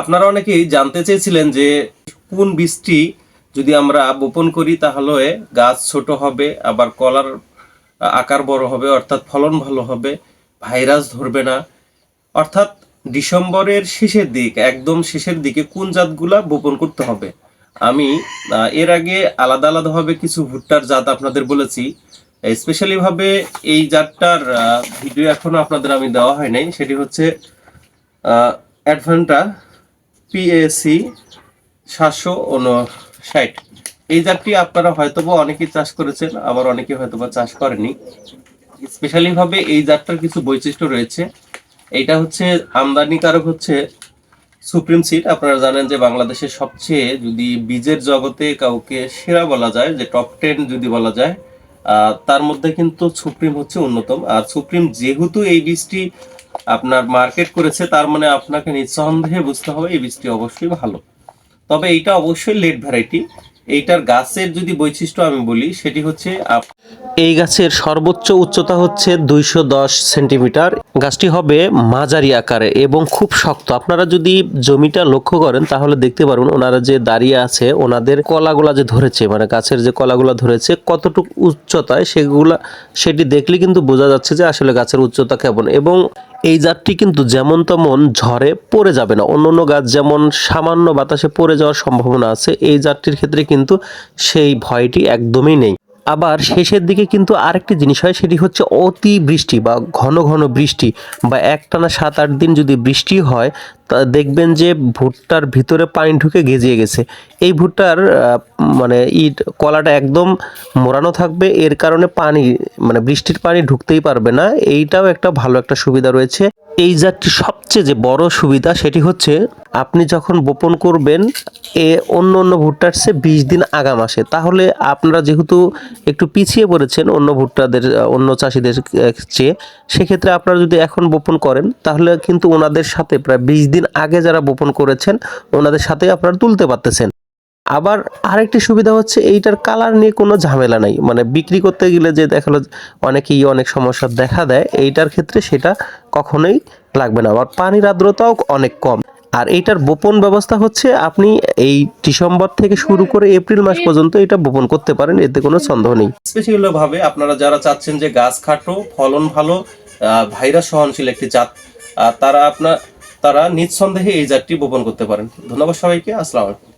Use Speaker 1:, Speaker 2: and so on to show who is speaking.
Speaker 1: আপনারা অনেকেই জানতে চেয়েছিলেন যে কোন বীজটি যদি আমরা বপন করি তাহলে গাছ ছোট হবে, আবার কলার আকার বড় হবে, অর্থাৎ ফলন ভালো হবে, ভাইরাস ধরবে না। অর্থাৎ ডিসেম্বরের শেষের দিক, একদম শেষের দিকে কোন জাতগুলা বপন করতে হবে? আমি এর আগে আলাদা আলাদাভাবে কিছু ভুট্টার জাত আপনাদের বলেছি। স্পেশালিভাবে এই জাতটার ভিডিও এখনও আপনাদের আমি দেওয়া হয় নাই। সেটি হচ্ছে অ্যাডভান্টা। পিএসি সাতশো উনষাট এই জাতটি আপনারা হয়তোবা অনেকেই চাষ করেছেন, আবার অনেকে হয়তোবা চাষ করেনি স্পেশালি ভাবে এই জাতটার কিছু বৈশিষ্ট্য রয়েছে। এইটা হচ্ছে আমদানিকারক হচ্ছে সুপ্রিম সিট আপনারা জানেন যে বাংলাদেশের সবচেয়ে যদি বীজের জগতে কাউকে সেরা বলা যায়, যে টপ টেন যদি বলা যায় তার মধ্যে কিন্তু সুপ্রিম হচ্ছে অন্যতম। আর সুপ্রিম যেহেতু এই বীজটি আপনার মার্কেট করেছে, তার মানে আপনাকে নিঃসন্দেহে বুঝতে হবে এই বীজটি অবশ্যই ভালো। তবে এইটা অবশ্যই লেট ভ্যারাইটি এইটার গাছের যদি বৈশিষ্ট্য আমি বলি, সেটি হচ্ছে
Speaker 2: এই গাছের সর্বোচ্চ উচ্চতা হচ্ছে দুইশো দশ সেন্টিমিটার। গাছটি হবে মাঝারি আকারে এবং খুব শক্ত। আপনারা যদি জমিটা লক্ষ্য করেন, তাহলে দেখতে পারবেন ওনারা যে দাঁড়িয়ে আছে, ওনাদের কলাগুলা যে ধরেছে মানে গাছের যে কলাগুলা ধরেছে, কতটুকু উচ্চতায় সেগুলা, সেটি দেখলে কিন্তু বোঝা যাচ্ছে যে আসলে গাছের উচ্চতা কেমন। এবং এই জাতটি কিন্তু যেমন তেমন ঝড়ে পড়ে যাবে না। অন্য অন্য গাছ যেমন সামান্য বাতাসে পড়ে যাওয়ার সম্ভাবনা আছে, এই জাতটির ক্ষেত্রে কিন্তু সেই ভয়টি একদমই নেই। আবার শেষের দিকে কিন্তু আরেকটি জিনিস হয়, সেটি হচ্ছে অতি বৃষ্টি বা ঘন ঘন বৃষ্টি বা একটানা সাত আট দিন যদি বৃষ্টি হয়, তা দেখবেন যে ভুট্টার ভিতরে পানি ঢুকে গেজিয়ে গেছে। এই ভুট্টার মানে ইট, কলাটা একদম মোড়ানো থাকবে, এর কারণে পানি মানে বৃষ্টির পানি ঢুকতেই পারবে না। এইটাও একটা ভালো একটা সুবিধা রয়েছে। এই জাতটি সবচেয়ে যে বড় সুবিধা সেটি হচ্ছে আপনি যখন বপন করবেন, এ অন্য অন্য ভুট্টার চেয়ে বিশ দিন আগাম আসে। তাহলে আপনারা যেহেতু একটু পিছিয়ে পড়েছেন অন্য ভুট্টাদের, অন্য চাষিদের চেয়ে, সেক্ষেত্রে আপনারা যদি এখন বপন করেন, তাহলে কিন্তু ওনাদের সাথে প্রায় বিশ দিন আগে যারা বপন করেছেন, ওনাদের সাথে আপনারা তুলতে পারতেছেন। আবার আরেকটি সুবিধা হচ্ছে এইটার কালার নিয়ে কোনো ঝামেলা নাই। মানে বিক্রি করতে গেলে যে দেখাল অনেকেই অনেক সমস্যা দেখা দেয়, এইটার ক্ষেত্রে সেটা কখনোই লাগবে না। আবার পানির আর্দ্রতাও অনেক কম। আর এইটার বপন ব্যবস্থা হচ্ছে আপনি এই ডিসেম্বর থেকে শুরু করে এপ্রিল মাস পর্যন্ত এটা বপন করতে পারেন, এতে কোনো সন্দেহ নেই।
Speaker 1: স্পেশালি ভাবে আপনারা যারা চাচ্ছেন যে গাছ খাটো, ফলন ভালো ভাইরাস সহনশীল একটি জাত তারা আপনার, তারা নিঃসন্দেহে এই জাতটি বপন করতে পারেন। ধন্যবাদ সবাইকে, আসসালামু আলাইকুম।